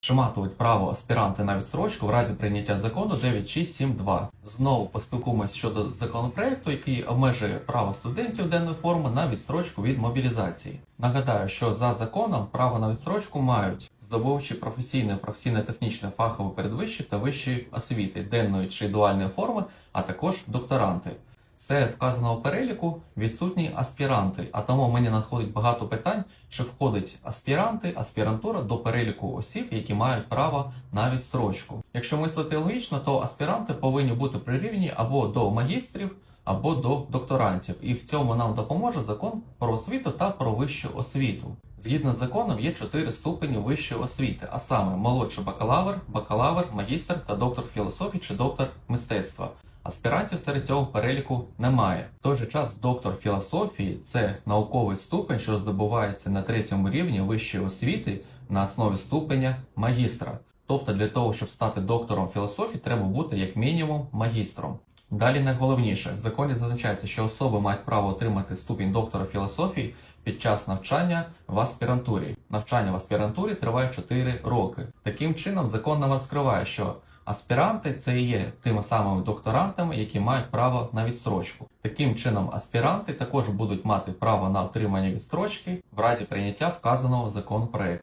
Чи матимуть право аспіранти на відстрочку в разі прийняття закону 9672? Знову поспілкуємось щодо законопроекту, який обмежує право студентів денної форми на відстрочку від мобілізації. Нагадаю, що за законом право на відстрочку мають здобувачі професійної, професійно-технічної фахової передвищої та вищої освіти денної чи дуальної форми, а також докторанти. Серед вказаного переліку відсутні аспіранти, а тому мені надходить багато питань, чи входить аспіранти, аспірантура до переліку осіб, які мають право на відстрочку. Якщо мислити логічно, то аспіранти повинні бути прирівні або до магістрів, або до докторантів, і в цьому нам допоможе закон про освіту та про вищу освіту. Згідно з законом є чотири ступені вищої освіти, а саме молодший бакалавр, бакалавр, магістр та доктор філософії чи доктор мистецтва. Аспірантів серед цього переліку немає. В той же час доктор філософії це науковий ступень, що здобувається на третьому рівні вищої освіти на основі ступеня магістра. Тобто для того, щоб стати доктором філософії, треба бути як мінімум магістром. Далі найголовніше, в законі зазначається, що особи мають право отримати ступінь доктора філософії під час навчання в аспірантурі. Навчання в аспірантурі триває 4 роки. Таким чином, закон нам розкриває, що аспіранти це і є тими самими докторантами, які мають право на відстрочку. Таким чином, аспіранти також будуть мати право на отримання відстрочки в разі прийняття вказаного законопроекту.